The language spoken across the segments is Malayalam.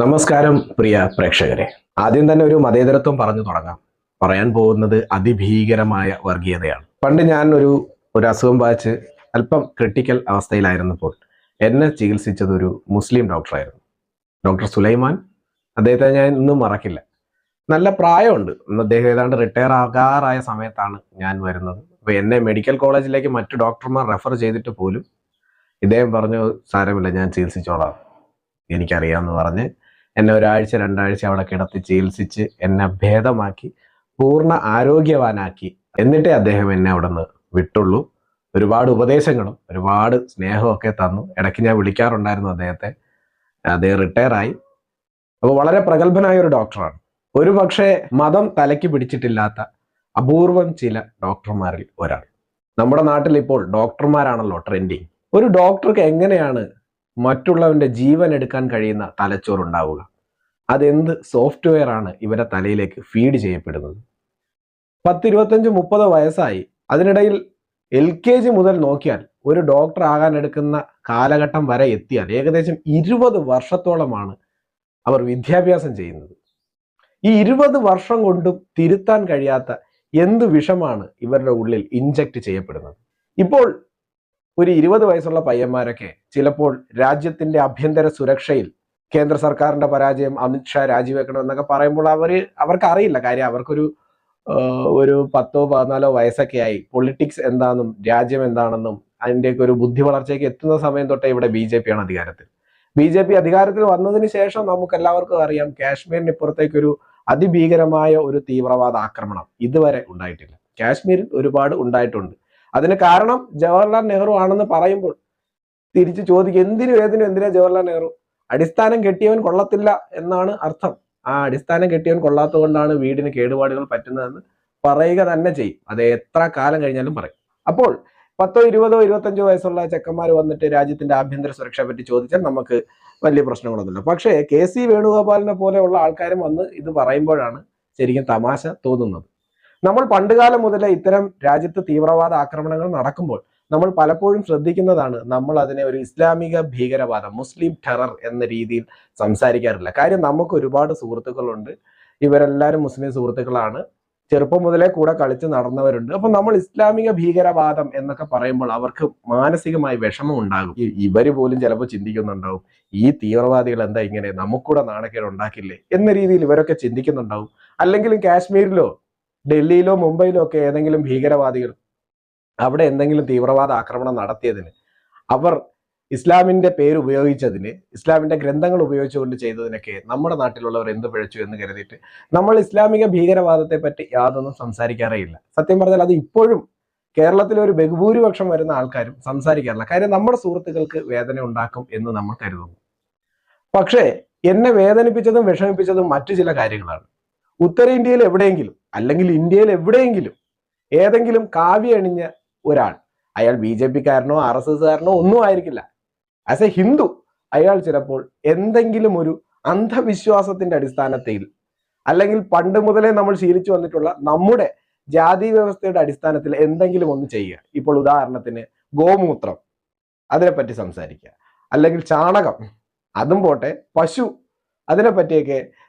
നമസ്കാരം പ്രിയ പ്രേക്ഷകരെ. ആദ്യം തന്നെ ഒരു മതേതരത്വം പറഞ്ഞു തുടങ്ങാം. പറയാൻ പോകുന്നത് അതിഭീകരമായ വർഗീയതയാണ്. പണ്ട് ഞാൻ ഒരു ഒരു അസുഖം ബാധിച്ച് അല്പം ക്രിട്ടിക്കൽ അവസ്ഥയിലായിരുന്നപ്പോൾ എന്നെ ചികിത്സിച്ചത് ഒരു മുസ്ലിം ഡോക്ടറായിരുന്നു. ഡോക്ടർ സുലൈമാൻ. അദ്ദേഹത്തെ ഞാൻ ഇന്നും മറക്കില്ല. നല്ല പ്രായമുണ്ട്. അദ്ദേഹം ഏതാണ്ട് റിട്ടയർ ആകാറായ സമയത്താണ് ഞാൻ വരുന്നത്. അപ്പോൾ എന്നെ മെഡിക്കൽ കോളേജിലേക്ക് മറ്റു ഡോക്ടർമാർ റെഫർ ചെയ്തിട്ട് പോലും ഇദ്ദേഹം പറഞ്ഞു സാരമില്ല ഞാൻ ചികിത്സിച്ചോളാം. എനിക്കറിയാമെന്ന് പറഞ്ഞ് എന്നെ ഒരാഴ്ച രണ്ടാഴ്ച അവിടെ കിടത്തി ചികിത്സിച്ച് എന്നെ ഭേദമാക്കി പൂർണ ആരോഗ്യവാനാക്കി. എന്നിട്ടേ അദ്ദേഹം എന്നെ അവിടെ നിന്ന് വിട്ടുള്ളൂ. ഒരുപാട് ഉപദേശങ്ങളും ഒരുപാട് സ്നേഹവും ഒക്കെ തന്നു. ഇടയ്ക്ക് ഞാൻ വിളിക്കാറുണ്ടായിരുന്നു അദ്ദേഹത്തെ. അദ്ദേഹം റിട്ടയറായി. അപ്പോൾ വളരെ പ്രഗത്ഭനായ ഒരു ഡോക്ടറാണ്. ഒരു പക്ഷേ മതം തലയ്ക്ക് പിടിച്ചിട്ടില്ലാത്ത അപൂർവം ചില ഡോക്ടർമാരിൽ ഒരാൾ. നമ്മുടെ നാട്ടിൽ ഇപ്പോൾ ഡോക്ടർമാരാണല്ലോ ട്രെൻഡിങ്. ഒരു ഡോക്ടർക്ക് എങ്ങനെയാണ് മറ്റുള്ളവന്റെ ജീവൻ എടുക്കാൻ കഴിയുന്ന തലച്ചോറുണ്ടാവുക. അതെന്ത് സോഫ്റ്റ്വെയർ ആണ് ഇവരെ തലയിലേക്ക് ഫീഡ് ചെയ്യപ്പെടുന്നത്? പത്തിരുപത്തഞ്ച് മുപ്പത് വയസ്സായി. അതിനിടയിൽ എൽ കെ ജി മുതൽ നോക്കിയാൽ ഒരു ഡോക്ടർ ആകാൻ എടുക്കുന്ന കാലഘട്ടം വരെ എത്തിയാൽ ഏകദേശം ഇരുപത് വർഷത്തോളമാണ് അവർ വിദ്യാഭ്യാസം ചെയ്യുന്നത്. ഈ ഇരുപത് വർഷം കൊണ്ടും തിരുത്താൻ കഴിയാത്ത എന്ത് വിഷമാണ് ഇവരുടെ ഉള്ളിൽ ഇഞ്ചക്ട് ചെയ്യപ്പെടുന്നത്? ഇപ്പോൾ ഒരു ഇരുപത് വയസ്സുള്ള പയ്യന്മാരൊക്കെ ചിലപ്പോൾ രാജ്യത്തിന്റെ ആഭ്യന്തര സുരക്ഷയിൽ കേന്ദ്ര സർക്കാരിന്റെ പരാജയം അമിത്ഷാ രാജിവെക്കണം എന്നൊക്കെ പറയുമ്പോൾ അവർ അവർക്ക് അറിയില്ല കാര്യം. അവർക്കൊരു ഒരു പത്തോ പതിനാലോ വയസ്സൊക്കെ ആയി. പൊളിറ്റിക്സ് എന്താണെന്നും രാജ്യം എന്താണെന്നും അതിന്റെയൊക്കെ ഒരു ബുദ്ധി വളർച്ചയ്ക്ക് എത്തുന്ന സമയം തൊട്ടേ ഇവിടെ ബി ജെ പി ആണ് അധികാരത്തിൽ. ബി ജെ പി അധികാരത്തിൽ വന്നതിന് ശേഷം നമുക്ക് എല്ലാവർക്കും അറിയാം കാശ്മീരിന് ഇപ്പുറത്തേക്കൊരു അതിഭീകരമായ ഒരു തീവ്രവാദ ആക്രമണം ഇതുവരെ ഉണ്ടായിട്ടില്ല. കാശ്മീരിൽ ഒരുപാട് ഉണ്ടായിട്ടുണ്ട്. അതിന് കാരണം ജവഹർലാൽ നെഹ്റു ആണെന്ന് പറയുമ്പോൾ തിരിച്ചു ചോദിക്കും എന്തിനു ഏതിനും എന്തിനാ ജവഹർലാൽ നെഹ്റു? അടിസ്ഥാനം കെട്ടിയവൻ കൊള്ളത്തില്ല എന്നാണ് അർത്ഥം. ആ അടിസ്ഥാനം കെട്ടിയവൻ കൊള്ളാത്തതുകൊണ്ടാണ് വീടിന് കേടുപാടുകൾ പറ്റുന്നതെന്ന് പറയുക തന്നെ ചെയ്യും. അത് എത്ര കാലം കഴിഞ്ഞാലും പറയും. അപ്പോൾ പത്തോ ഇരുപതോ ഇരുപത്തഞ്ചോ വയസ്സുള്ള ചെക്കന്മാർ വന്നിട്ട് രാജ്യത്തിന്റെ ആഭ്യന്തര സുരക്ഷയെ പറ്റി ചോദിച്ചാൽ നമുക്ക് വലിയ പ്രശ്നങ്ങളൊന്നുമില്ല. പക്ഷേ കെ സി വേണുഗോപാലിനെ പോലെയുള്ള ആൾക്കാരും വന്ന് ഇത് പറയുമ്പോഴാണ് ശരിക്കും തമാശ തോന്നുന്നത്. നമ്മൾ പണ്ടുകാലം മുതലേ ഇത്തരം രാജ്യത്ത് തീവ്രവാദ ആക്രമണങ്ങൾ നടക്കുമ്പോൾ നമ്മൾ പലപ്പോഴും ശ്രദ്ധിക്കുന്നതാണ് നമ്മൾ അതിനെ ഒരു ഇസ്ലാമിക ഭീകരവാദം മുസ്ലിം ടെറർ എന്ന രീതിയിൽ സംസാരിക്കാറില്ല. കാര്യം നമുക്ക് ഒരുപാട് സുഹൃത്തുക്കളുണ്ട്. ഇവരെല്ലാവരും മുസ്ലിം സുഹൃത്തുക്കളാണ്. ചെറുപ്പം മുതലേ കൂടെ കളിച്ച് നടന്നവരുണ്ട്. അപ്പൊ നമ്മൾ ഇസ്ലാമിക ഭീകരവാദം എന്നൊക്കെ പറയുമ്പോൾ അവർക്ക് മാനസികമായി വിഷമം ഉണ്ടാകും. ഇവർ പോലും ചിലപ്പോൾ ചിന്തിക്കുന്നുണ്ടാവും ഈ തീവ്രവാദികൾ എന്താ ഇങ്ങനെ? നമുക്കൂടെ നാണക്കേട് ഉണ്ടാക്കില്ലേ എന്ന രീതിയിൽ ഇവരൊക്കെ ചിന്തിക്കുന്നുണ്ടാവും. അല്ലെങ്കിലും കാശ്മീരിലോ ഡൽഹിയിലോ മുംബൈയിലോ ഒക്കെ ഏതെങ്കിലും ഭീകരവാദികൾ അവിടെ എന്തെങ്കിലും തീവ്രവാദ ആക്രമണം നടത്തിയതിന് അവർ ഇസ്ലാമിന്റെ പേര് ഉപയോഗിച്ചതിന് ഇസ്ലാമിന്റെ ഗ്രന്ഥങ്ങൾ ഉപയോഗിച്ചുകൊണ്ട് ചെയ്തതിനൊക്കെ നമ്മുടെ നാട്ടിലുള്ളവർ എന്ത് പിഴച്ചു എന്ന് കരുതിയിട്ട് നമ്മൾ ഇസ്ലാമിക ഭീകരവാദത്തെ പറ്റി യാതൊന്നും സംസാരിക്കാറേ ഇല്ല. സത്യം പറഞ്ഞാൽ അത് ഇപ്പോഴും കേരളത്തിലെ ഒരു ബഹുഭൂരിപക്ഷം വരുന്ന ആൾക്കാരും സംസാരിക്കാറില്ല. കാര്യം നമ്മുടെ സുഹൃത്തുക്കൾക്ക് വേദന ഉണ്ടാക്കും എന്ന് നമ്മൾ കരുതുന്നു. പക്ഷേ എന്നെ വേദനിപ്പിച്ചതും വിഷമിപ്പിച്ചതും മറ്റു ചില കാര്യങ്ങളാണ്. ഉത്തരേന്ത്യയിൽ എവിടെയെങ്കിലും അല്ലെങ്കിൽ ഇന്ത്യയിൽ എവിടെയെങ്കിലും ഏതെങ്കിലും കാവ്യ അണിഞ്ഞ ഒരാൾ അയാൾ ബി ജെ പിക്കാരനോ ആർ എസ് എസ്കാരനോ ഒന്നും ആയിരിക്കില്ല. ആസ് എ ഹിന്ദു അയാൾ ചിലപ്പോൾ എന്തെങ്കിലും ഒരു അന്ധവിശ്വാസത്തിന്റെ അടിസ്ഥാനത്തിൽ അല്ലെങ്കിൽ പണ്ട് മുതലേ നമ്മൾ ശീലിച്ചു വന്നിട്ടുള്ള നമ്മുടെ ജാതി വ്യവസ്ഥയുടെ അടിസ്ഥാനത്തിൽ എന്തെങ്കിലും ഒന്ന് ചെയ്യുക. ഇപ്പോൾ ഉദാഹരണത്തിന് ഗോമൂത്രം അതിനെപ്പറ്റി സംസാരിക്കുക. അല്ലെങ്കിൽ ചാണകം അതും പോട്ടെ പശു അതിനെ പറ്റിയൊക്കെ ആ, ദൈ-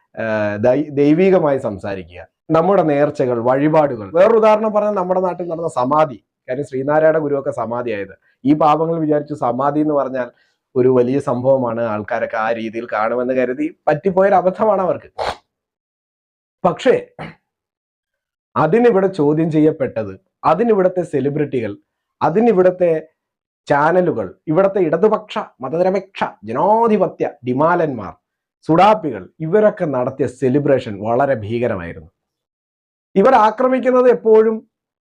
ദൈവികമായി സംസാരിക്കുക. നമ്മുടെ നേർച്ചകൾ വഴിപാടുകൾ. വേറൊരു ഉദാഹരണം പറഞ്ഞാൽ നമ്മുടെ നാട്ടിൽ നടന്ന സമാധി. കാര്യം ശ്രീനാരായണ ഗുരുവൊക്കെ സമാധിയായത്. ഈ പാപങ്ങൾ വിചാരിച്ചു സമാധി എന്ന് പറഞ്ഞാൽ ഒരു വലിയ സംഭവമാണ്. ആൾക്കാരൊക്കെ ആ രീതിയിൽ കാണുമെന്ന് കരുതി പറ്റിപ്പോയൊരു അബദ്ധമാണ് അവർക്ക്. പക്ഷേ അതിനിവിടെ ചോദ്യം ചെയ്യപ്പെട്ടത് അതിനിവിടുത്തെ സെലിബ്രിറ്റികൾ അതിനിവിടുത്തെ ചാനലുകൾ ഇവിടുത്തെ ഇടതുപക്ഷ മതനിരപേക്ഷ ജനാധിപത്യ ഡിമാലന്മാർ സുഡാപ്പികൾ ഇവരൊക്കെ നടത്തിയ സെലിബ്രേഷൻ വളരെ ഭീകരമായിരുന്നു. ഇവർ ആക്രമിക്കുന്നത് എപ്പോഴും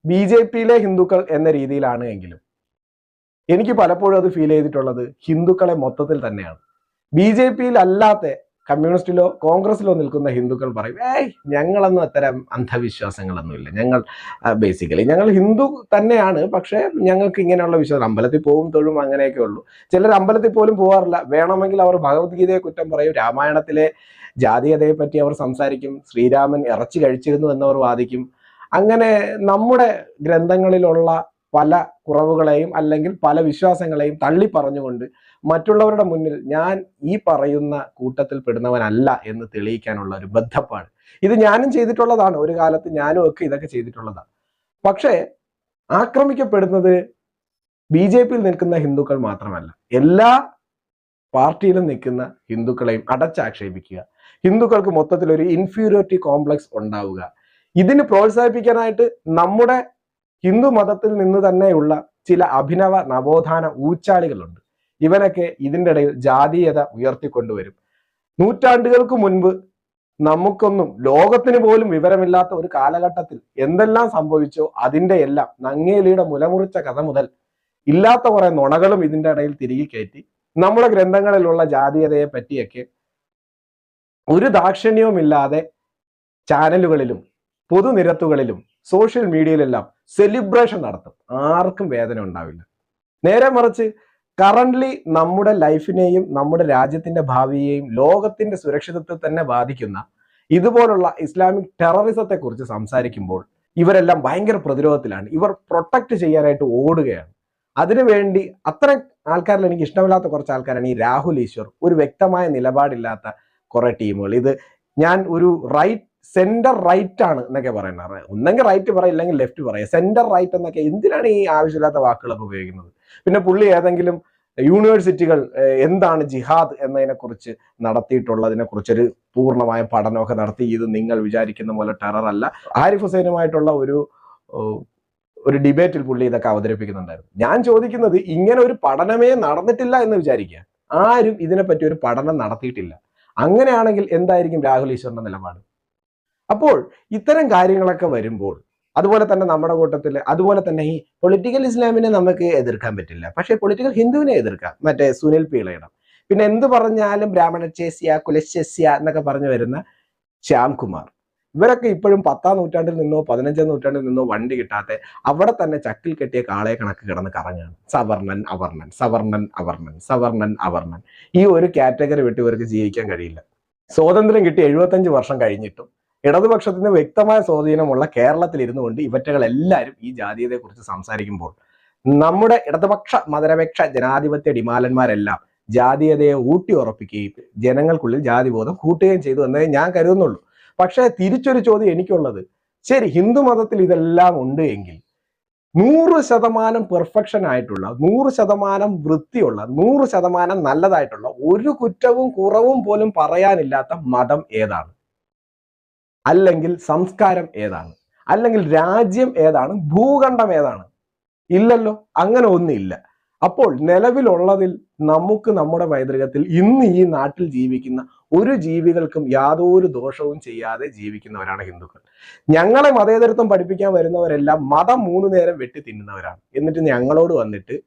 ബി ജെ പിയിലെ ഹിന്ദുക്കൾ എന്ന രീതിയിലാണ് എങ്കിലും. എനിക്ക് പലപ്പോഴും അത് ഫീൽ ചെയ്തിട്ടുള്ളത് ഹിന്ദുക്കളെ മൊത്തത്തിൽ തന്നെയാണ്. ബി ജെ പിയിൽ അല്ലാത്ത കമ്മ്യൂണിസ്റ്റിലോ കോൺഗ്രസ്സിലോ നിൽക്കുന്ന ഹിന്ദുക്കൾ പറയും ഏയ് ഞങ്ങളൊന്നും അത്തരം അന്ധവിശ്വാസങ്ങളൊന്നുമില്ല. ഞങ്ങൾ ബേസിക്കലി ഞങ്ങൾ ഹിന്ദു തന്നെയാണ് പക്ഷേ ഞങ്ങൾക്ക് ഇങ്ങനെയുള്ള വിശ്വാസം അമ്പലത്തിൽ പോവും തൊഴും അങ്ങനെയൊക്കെ ഉള്ളൂ. ചിലർ അമ്പലത്തിൽ പോലും പോകാറില്ല വേണമെങ്കിൽ അവർ ഭഗവത്ഗീതയെ കുറ്റം പറയും രാമായണത്തിലെ ജാതീയതയെ പറ്റി അവർ സംസാരിക്കും ശ്രീരാമൻ ഇറച്ചി കഴിച്ചിരുന്നു എന്നവർ വാദിക്കും. അങ്ങനെ നമ്മുടെ ഗ്രന്ഥങ്ങളിലുള്ള പല കുറവുകളെയും അല്ലെങ്കിൽ പല വിശ്വാസങ്ങളെയും തള്ളി പറഞ്ഞുകൊണ്ട് മറ്റുള്ളവരുടെ മുന്നിൽ ഞാൻ ഈ പറയുന്ന കൂട്ടത്തിൽ പെടുന്നവനല്ല എന്ന് തെളിയിക്കാനുള്ള ഒരു ബദ്ധപ്പാട്. ഇത് ഞാനും ചെയ്തിട്ടുള്ളതാണ്. ഒരു കാലത്ത് ഞാനും ഒക്കെ ഇതൊക്കെ ചെയ്തിട്ടുള്ളതാണ്. പക്ഷേ ആക്രമിക്കപ്പെടുന്നത് ബി ജെ പിയിൽ നിൽക്കുന്ന ഹിന്ദുക്കൾ മാത്രമല്ല. എല്ലാ പാർട്ടിയിലും നിൽക്കുന്ന ഹിന്ദുക്കളെയും അടച്ചാക്ഷേപിക്കുക. ഹിന്ദുക്കൾക്ക് മൊത്തത്തിൽ ഒരു ഇൻഫീരിയോറിറ്റി കോംപ്ലക്സ് ഉണ്ടാവുക. ഇതിന് പ്രോത്സാഹിപ്പിക്കാനായിട്ട് നമ്മുടെ ഹിന്ദു മതത്തിൽ നിന്ന് തന്നെയുള്ള ചില അഭിനവ നവോത്ഥാന ഊച്ചാളികളുണ്ട്. ഇവനൊക്കെ ഇതിന്റെ ഇടയിൽ ജാതീയത ഉയർത്തിക്കൊണ്ടുവരും. നൂറ്റാണ്ടുകൾക്ക് മുൻപ് നമുക്കൊന്നും ലോകത്തിന് പോലും വിവരമില്ലാത്ത ഒരു കാലഘട്ടത്തിൽ എന്തെല്ലാം സംഭവിച്ചോ അതിന്റെ എല്ലാം നങ്ങേലിയുടെ മുലമുറിച്ച കഥ മുതൽ ഇല്ലാത്ത കുറെ നുണകളും ഇതിന്റെ ഇടയിൽ തിരികെ കയറ്റി നമ്മുടെ ഗ്രന്ഥങ്ങളിലുള്ള ജാതീയതയെ പറ്റിയൊക്കെ ഒരു ദാക്ഷിണ്യവുമില്ലാതെ ചാനലുകളിലും പൊതുനിരത്തുകളിലും സോഷ്യൽ മീഡിയയിലെല്ലാം സെലിബ്രേഷൻ നടത്തും. ആർക്കും വേദന ഉണ്ടാവില്ല. നേരെ മറിച്ച് കറന്റ്ലി നമ്മുടെ ലൈഫിനെയും നമ്മുടെ രാജ്യത്തിന്റെ ഭാവിയെയും ലോകത്തിന്റെ സുരക്ഷിതത്വത്തെ തന്നെ ബാധിക്കുന്ന ഇതുപോലുള്ള ഇസ്ലാമിക് ടെററിസത്തെ കുറിച്ച് സംസാരിക്കുമ്പോൾ ഇവരെല്ലാം ഭയങ്കര പ്രതിരോധത്തിലാണ്. ഇവർ പ്രൊട്ടക്ട് ചെയ്യാനായിട്ട് ഓടുകയാണ്. അതിനുവേണ്ടി അത്ര ആൾക്കാരിൽ എനിക്ക് ഇഷ്ടമില്ലാത്ത കുറച്ച് ആൾക്കാരാണ് ഈ രാഹുൽ ഈശ്വർ. ഒരു വ്യക്തമായ നിലപാടില്ലാത്ത കുറെ ടീമുകൾ ഇത് ഞാൻ ഒരു റൈറ്റ് സെന്റർ റൈറ്റ് ആണ് എന്നൊക്കെ പറയുന്നത്. ഒന്നെങ്കിൽ റൈറ്റ് പറയാം ഇല്ലെങ്കിൽ ലെഫ്റ്റ് പറയാം സെന്റർ റൈറ്റ് എന്നൊക്കെ എന്തിനാണ് ഈ ആവശ്യമില്ലാത്ത വാക്കുകളൊക്കെ ഉപയോഗിക്കുന്നത്? പിന്നെ പുള്ളി ഏതെങ്കിലും യൂണിവേഴ്സിറ്റികൾ എന്താണ് ജിഹാദ് എന്നതിനെ കുറിച്ച് നടത്തിയിട്ടുള്ളതിനെ കുറിച്ചൊരു പൂർണമായ പഠനമൊക്കെ നടത്തി ഇത് നിങ്ങൾ വിചാരിക്കുന്ന പോലെ ടെറർ അല്ല. ആരിഫ് ഹുസൈനുമായിട്ടുള്ള ഒരു ഒരു ഡിബേറ്റിൽ പുള്ളി ഇതൊക്കെ അവതരിപ്പിക്കുന്നുണ്ടായിരുന്നു. ഞാൻ ചോദിക്കുന്നത് ഇങ്ങനെ ഒരു പഠനമേ നടന്നിട്ടില്ല എന്ന് വിചാരിക്കുക. ആരും ഇതിനെപ്പറ്റി ഒരു പഠനം നടത്തിയിട്ടില്ല. അങ്ങനെയാണെങ്കിൽ എന്തായിരിക്കും രാഹുൽ ഈശ്വറിന്റെ നിലപാട്? അപ്പോൾ ഇത്തരം കാര്യങ്ങളൊക്കെ വരുമ്പോൾ അതുപോലെ തന്നെ നമ്മുടെ കൂട്ടത്തിൽ അതുപോലെ തന്നെ ഈ പൊളിറ്റിക്കൽ ഇസ്ലാമിനെ നമുക്ക് എതിർക്കാൻ പറ്റില്ല. പക്ഷേ പൊളിറ്റിക്കൽ ഹിന്ദുവിനെ എതിർക്കാം. മറ്റേ സുനിൽ പീളയുടെ. പിന്നെ എന്ത് പറഞ്ഞാലും ബ്രാഹ്മണ ചേസ്യ കുലശേസ്യ എന്നൊക്കെ പറഞ്ഞു വരുന്ന ശ്യാംകുമാർ ഇവരൊക്കെ ഇപ്പോഴും പത്താം നൂറ്റാണ്ടിൽ നിന്നോ പതിനഞ്ചാം നൂറ്റാണ്ടിൽ നിന്നോ വണ്ടി കിട്ടാത്ത അവിടെ തന്നെ ചക്കിൽ കെട്ടിയ കാളയെ കണക്ക് കിടന്ന് കറങ്ങാണ് സവർണൻ അവർണൻ സവർണൻ അവർണൻ സവർണൻ അവർണൻ ഈ ഒരു കാറ്റഗറി വിട്ട് ഇവർക്ക് ജീവിക്കാൻ കഴിയില്ല. സ്വാതന്ത്ര്യം കിട്ടി എഴുപത്തഞ്ച് വർഷം കഴിഞ്ഞിട്ടും ഇടതുപക്ഷത്തിന് വ്യക്തമായ സ്വാധീനമുള്ള കേരളത്തിൽ ഇരുന്നു കൊണ്ട് ഇവറ്റകൾ എല്ലാവരും ഈ ജാതീയതയെ കുറിച്ച് സംസാരിക്കുമ്പോൾ നമ്മുടെ ഇടതുപക്ഷ മതനിരപേക്ഷ ജനാധിപത്യ ഡിമാലന്മാരെല്ലാം ജാതീയതയെ ഊട്ടി ഉറപ്പിക്കുകയും ജനങ്ങൾക്കുള്ളിൽ ജാതിബോധം കൂട്ടുകയും ചെയ്തു എന്നേ ഞാൻ കരുതുന്നുള്ളൂ. പക്ഷേ തിരിച്ചൊരു ചോദ്യം എനിക്കുള്ളത്. ശരി ഹിന്ദു മതത്തിൽ ഇതെല്ലാം ഉണ്ട് എങ്കിൽ നൂറ് ശതമാനം പെർഫെക്ഷൻ ആയിട്ടുള്ള നൂറ് ശതമാനം വൃത്തിയുള്ള നൂറ് ശതമാനം നല്ലതായിട്ടുള്ള ഒരു കുറ്റവും കുറവും പോലും പറയാനില്ലാത്ത മതം ഏതാണ്? അല്ലെങ്കിൽ സംസ്കാരം ഏതാണ്? അല്ലെങ്കിൽ രാജ്യം ഏതാണ്? ഭൂഖണ്ഡം ഏതാണ്? ഇല്ലല്ലോ അങ്ങനെ ഒന്നില്ല അപ്പോൾ നിലവിലുള്ളതിൽ നമുക്ക് നമ്മുടെ പൈതൃകത്തിൽ ഇന്ന് ഈ നാട്ടിൽ ജീവിക്കുന്ന ഒരു ജീവികൾക്കും യാതൊരു ദോഷവും ചെയ്യാതെ ജീവിക്കുന്നവരാണ് ഹിന്ദുക്കൾ. ഞങ്ങളെ മതേതരത്വം പഠിപ്പിക്കാൻ വരുന്നവരെല്ലാം മതം മൂന്ന് നേരം വെട്ടി തിന്നുന്നവരാണ്. എന്നിട്ട് ഞങ്ങളോട് വന്നിട്ട്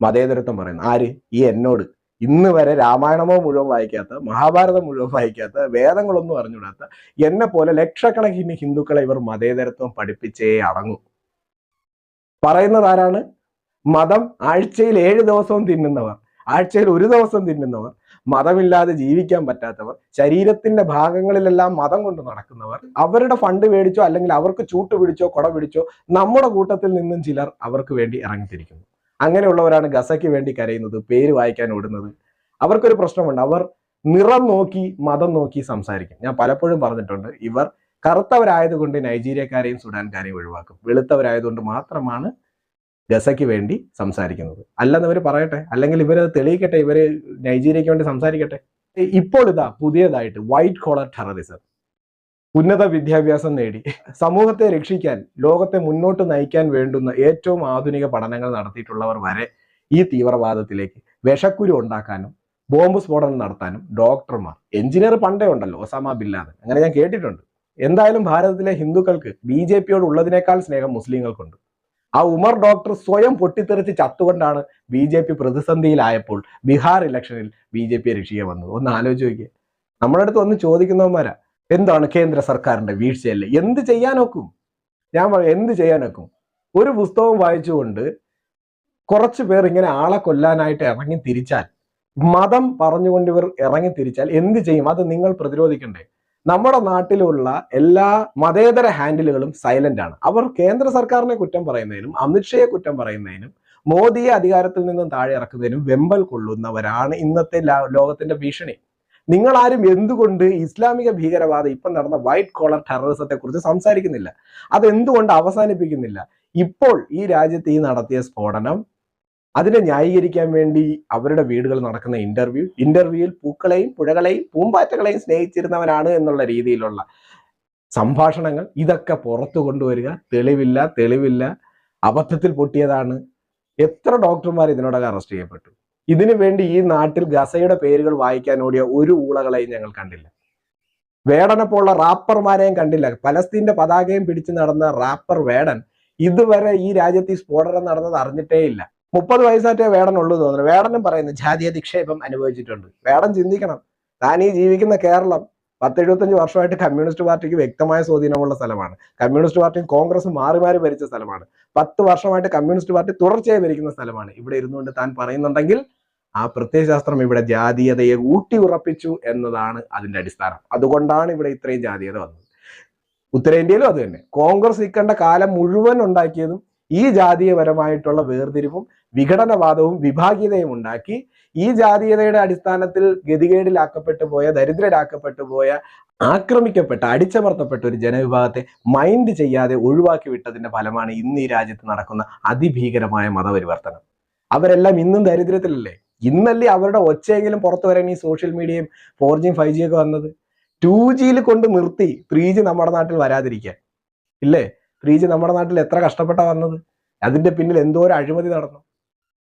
മതേതരത്വം പറയുന്നു. ആര്? ഈ എന്നോട്. ഇന്ന് വരെ രാമായണമോ മുഴുവൻ വായിക്കാത്ത മഹാഭാരതം മുഴുവൻ വായിക്കാത്ത വേദങ്ങളൊന്നും അറിഞ്ഞുകൂടാത്ത എന്നെ പോലെ ലക്ഷക്കണക്കിന് ഹിന്ദുക്കളെ ഇവർ മതേതരത്വം പഠിപ്പിച്ചേ അടങ്ങൂ. പറയുന്നത് ആരാണ്? മതം ആഴ്ചയിൽ ഏഴ് ദിവസവും തിന്നുന്നവർ ആഴ്ചയിൽ ഒരു ദിവസം തിന്നുന്നവർ മതമില്ലാതെ ജീവിക്കാൻ പറ്റാത്തവർ ശരീരത്തിന്റെ ഭാഗങ്ങളിലെല്ലാം മതം കൊണ്ട് നടക്കുന്നവർ അവരുടെ ഫണ്ട് മേടിച്ചോ അല്ലെങ്കിൽ അവർക്ക് ചൂട്ട് പിടിച്ചോ കൊട പിടിച്ചോ നമ്മുടെ കൂട്ടത്തിൽ നിന്നും ചിലർ അവർക്ക് വേണ്ടി ഇറങ്ങിത്തിരിക്കുന്നു. അങ്ങനെയുള്ളവരാണ് ഗസയ്ക്ക് വേണ്ടി കരയുന്നത് പേര് വായിക്കാൻ ഓടുന്നത്. അവർക്കൊരു പ്രശ്നമുണ്ട്. അവർ നിറം നോക്കി മതം നോക്കി സംസാരിക്കും. ഞാൻ പലപ്പോഴും പറഞ്ഞിട്ടുണ്ട് ഇവർ കറുത്തവരായതുകൊണ്ട് നൈജീരിയക്കാരെയും സുഡാൻകാരെയും ഒഴിവാക്കും. വെളുത്തവരായതുകൊണ്ട് മാത്രമാണ് ഗസയ്ക്ക് വേണ്ടി സംസാരിക്കുന്നത്. അല്ലെന്ന് ഇവർ പറയട്ടെ. അല്ലെങ്കിൽ ഇവരത് തെളിയിക്കട്ടെ. ഇവർ നൈജീരിയക്ക് വേണ്ടി സംസാരിക്കട്ടെ. ഇപ്പോൾ ഇതാ പുതിയതായിട്ട് വൈറ്റ് കോളർ ടെററിസം ഉന്നത വിദ്യാഭ്യാസം നേടി. സമൂഹത്തെ രക്ഷിക്കാൻ ലോകത്തെ മുന്നോട്ട് നയിക്കാൻ വേണ്ടുന്ന ഏറ്റവും ആധുനിക പഠനങ്ങൾ നടത്തിയിട്ടുള്ളവർ വരെ ഈ തീവ്രവാദത്തിലേക്ക് വിഷക്കുരു ഉണ്ടാക്കാനും ബോംബ് സ്ഫോടനം നടത്താനും ഡോക്ടർമാർ എഞ്ചിനീയർ പണ്ടേ ഉണ്ടല്ലോ ഒസാമ ബില്ലാദൻ അങ്ങനെ ഞാൻ കേട്ടിട്ടുണ്ട്. എന്തായാലും ഭാരതത്തിലെ ഹിന്ദുക്കൾക്ക് ബി ജെ പിയോട് ഉള്ളതിനേക്കാൾ സ്നേഹം മുസ്ലിങ്ങൾക്കുണ്ട്. ആ ഉമർ ഡോക്ടർ സ്വയം പൊട്ടിത്തെറിച്ച് ചത്തുകൊണ്ടാണ് ബി ജെ പി പ്രതിസന്ധിയിലായപ്പോൾ ബീഹാർ ഇലക്ഷനിൽ ബി ജെ പിയെ രക്ഷിക്കാൻ വന്നത്. ഒന്ന് ആലോചിച്ച് നോക്കിയേ. നമ്മുടെ അടുത്ത് ഒന്ന് ചോദിക്കുന്നവന്മാരാ എന്താണ് കേന്ദ്ര സർക്കാരിന്റെ വീഴ്ചയല്ലേ? എന്ത് ചെയ്യാനൊക്കും? ഞാൻ എന്ത് ചെയ്യാനൊക്കും? ഒരു പുസ്തകം വായിച്ചുകൊണ്ട് കുറച്ചു പേർ ഇങ്ങനെ ആളെ കൊല്ലാനായിട്ട് ഇറങ്ങി തിരിച്ചാൽ മതം പറഞ്ഞുകൊണ്ട് ഇവർ ഇറങ്ങി തിരിച്ചാൽ എന്ത് ചെയ്യും? അത് നിങ്ങൾ പ്രതിരോധിക്കണ്ടേ? നമ്മുടെ നാട്ടിലുള്ള എല്ലാ മതേതര ഹാൻഡിലുകളും സൈലന്റ് ആണ്. അവർ കേന്ദ്ര സർക്കാരിനെ കുറ്റം പറയുന്നതിനും അമിത്ഷയെ കുറ്റം പറയുന്നതിനും മോദിയെ അധികാരത്തിൽ നിന്നും താഴെ ഇറക്കുന്നതിനും വെമ്പൽ കൊള്ളുന്നവരാണ് ഇന്നത്തെ ലോകത്തിന്റെ ഭീഷണി. നിങ്ങൾ ആരും എന്തുകൊണ്ട് ഇസ്ലാമിക ഭീകരവാദം ഇപ്പം നടന്ന വൈറ്റ് കോളർ ടെററിസത്തെ കുറിച്ച് സംസാരിക്കുന്നില്ല? അത് എന്തുകൊണ്ട് അവസാനിപ്പിക്കുന്നില്ല? ഇപ്പോൾ ഈ രാജ്യത്ത് ഈ നടത്തിയ സ്ഫോടനം അതിനെ ന്യായീകരിക്കാൻ വേണ്ടി അവരുടെ വീടുകൾ നടക്കുന്ന ഇന്റർവ്യൂ ഇന്റർവ്യൂവിൽ പൂക്കളെയും പുഴകളെയും പൂമ്പാറ്റകളെയും സ്നേഹിച്ചിരുന്നവനാണ് എന്നുള്ള രീതിയിലുള്ള സംഭാഷണങ്ങൾ ഇതൊക്കെ പുറത്തു കൊണ്ടുവരിക. തെളിവില്ല തെളിവില്ല. അബദ്ധത്തിൽ പൊട്ടിയതാണ്. എത്ര ഡോക്ടർമാർ ഇതിനോടകം അറസ്റ്റ് ചെയ്യപ്പെട്ടു? ഇതിനു വേണ്ടി ഈ നാട്ടിൽ ഗസയുടെ പേരുകൾ വായിക്കാൻ ഓടിയ ഒരു ഊളകളെയും ഞങ്ങൾ കണ്ടില്ല. വേടനെപ്പോലുള്ള റാപ്പർമാരെയും കണ്ടില്ല. പലസ്തീന്റെ പതാകയും പിടിച്ചു നടന്ന റാപ്പർ വേടൻ ഇതുവരെ ഈ രാജ്യത്ത് ഈ സ്ഫോടനം നടന്നത് അറിഞ്ഞിട്ടേ ഇല്ല മുപ്പത് വയസ്സാറ്റേ വേടനുള്ളൂ തോന്നുന്നു. വേടനും പറയുന്നു ജാതീയ നിക്ഷേപം അനുഭവിച്ചിട്ടുണ്ട്. വേടൻ ചിന്തിക്കണം. ഈ ജീവിക്കുന്ന കേരളം പത്ത് എഴുപത്തഞ്ച് വർഷമായിട്ട് കമ്മ്യൂണിസ്റ്റ് പാർട്ടിക്ക് വ്യക്തമായ സ്വാധീനമുള്ള സ്ഥലമാണ്. കമ്മ്യൂണിസ്റ്റ് പാർട്ടിയും കോൺഗ്രസ് മാറി മാറി ഭരിച്ച സ്ഥലമാണ്. പത്ത് വർഷമായിട്ട് കമ്മ്യൂണിസ്റ്റ് പാർട്ടി തുടർച്ചയായി ഭരിക്കുന്ന സ്ഥലമാണ്. ഇവിടെ ഇരുന്നുകൊണ്ട് താൻ പറയുന്നുണ്ടെങ്കിൽ ആ പ്രത്യയശാസ്ത്രം ഇവിടെ ജാതീയതയെ ഊട്ടി ഉറപ്പിച്ചു എന്നതാണ് അതിന്റെ അടിസ്ഥാനം. അതുകൊണ്ടാണ് ഇവിടെ ഇത്രയും ജാതീയത വന്നത്. ഉത്തരേന്ത്യയിലും അത് തന്നെ. കോൺഗ്രസ് നിൽക്കേണ്ട കാലം മുഴുവൻ ഉണ്ടാക്കിയതും ഈ ജാതീയപരമായിട്ടുള്ള വേർതിരിവും വിഘടനവാദവും വിഭാഗീയതയും ഉണ്ടാക്കി ഈ ജാതീയതയുടെ അടിസ്ഥാനത്തിൽ ഗതികേടിലാക്കപ്പെട്ടു പോയ ദരിദ്രരാക്കപ്പെട്ടു പോയ ആക്രമിക്കപ്പെട്ട അടിച്ചമർത്തപ്പെട്ട ഒരു ജനവിഭാഗത്തെ മൈൻഡ് ചെയ്യാതെ ഒഴിവാക്കി വിട്ടതിന്റെ ഫലമാണ് ഇന്ന് ഈ രാജ്യത്ത് നടക്കുന്ന അതിഭീകരമായ മതപരിവർത്തനം. അവരെല്ലാം ഇന്നും ദരിദ്രത്തിലല്ലേ? ഇന്നല്ലേ അവരുടെ ഒച്ചയെങ്കിലും പുറത്തു വരാൻ ഈ സോഷ്യൽ മീഡിയയും ഫോർ ജിയും ഫൈവ് ജിയും ഒക്കെ വന്നത്? ടു ജിയിൽ കൊണ്ട് നിർത്തി ത്രീ ജി നമ്മുടെ നാട്ടിൽ വരാതിരിക്കാൻ. ഇല്ലേ? ത്രീ ജി നമ്മുടെ നാട്ടിൽ എത്ര കഷ്ടപ്പെട്ട വന്നത്? അതിന്റെ പിന്നിൽ എന്തോ ഒരു അഴിമതി നടന്നു?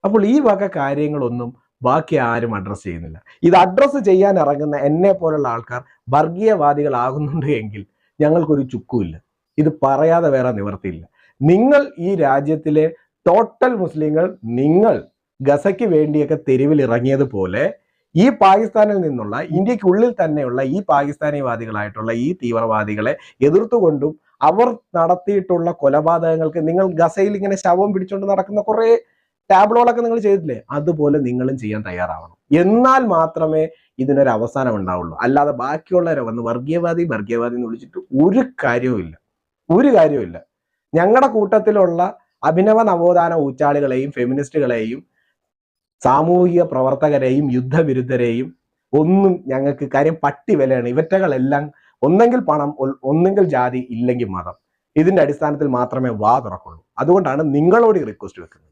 അപ്പോൾ ഈ വക കാര്യങ്ങളൊന്നും ബാക്കി ആരും അഡ്രസ്സ് ചെയ്യുന്നില്ല. ഇത് അഡ്രസ്സ് ചെയ്യാൻ ഇറങ്ങുന്ന എന്നെ പോലുള്ള ആൾക്കാർ വർഗീയവാദികളാകുന്നുണ്ട് എങ്കിൽ ഞങ്ങൾക്കൊരു ചുക്കുമില്ല. ഇത് പറയാതെ വേറെ നിവർത്തിയില്ല. നിങ്ങൾ ഈ രാജ്യത്തിലെ ടോട്ടൽ മുസ്ലിങ്ങൾ നിങ്ങൾ ഗസയ്ക്ക് വേണ്ടിയൊക്കെ തെരുവിൽ ഇറങ്ങിയതുപോലെ ഈ പാകിസ്ഥാനിൽ നിന്നുള്ള ഇന്ത്യക്കുള്ളിൽ തന്നെയുള്ള ഈ പാകിസ്ഥാനിവാദികളായിട്ടുള്ള ഈ തീവ്രവാദികളെ എതിർത്തുകൊണ്ടും അവർ നടത്തിയിട്ടുള്ള കൊലപാതകങ്ങൾക്ക് നിങ്ങൾ ഗസയിൽ ഇങ്ങനെ ശവം പിടിച്ചുകൊണ്ട് നടക്കുന്ന കുറെ ടാബ്ലോളൊക്കെ നിങ്ങൾ ചെയ്തില്ലേ അതുപോലെ നിങ്ങളും ചെയ്യാൻ തയ്യാറാവണം. എന്നാൽ മാത്രമേ ഇതിനൊരു അവസാനം ഉണ്ടാവുള്ളൂ. അല്ലാതെ ബാക്കിയുള്ളവരെ വന്ന് വർഗീയവാദി വർഗീയവാദി എന്ന് വിളിച്ചിട്ട് ഒരു കാര്യവുമില്ല ഒരു കാര്യവുമില്ല ഞങ്ങളുടെ കൂട്ടത്തിലുള്ള അഭിനവ നവോത്ഥാന ഊച്ചാളികളെയും ഫെമിനിസ്റ്റുകളെയും സാമൂഹിക പ്രവർത്തകരെയും യുദ്ധവിരുദ്ധരെയും ഒന്നും ഞങ്ങൾക്ക് കാര്യം പട്ടി വിലയാണ് ഇവറ്റകളെല്ലാം ഒന്നെങ്കിൽ പണം ഒന്നെങ്കിൽ ജാതി ഇല്ലെങ്കിൽ മതം. ഇതിന്റെ അടിസ്ഥാനത്തിൽ മാത്രമേ വാ തുറക്കുള്ളൂ. അതുകൊണ്ടാണ് നിങ്ങളോട് ഈ റിക്വസ്റ്റ് വെക്കുന്നത്.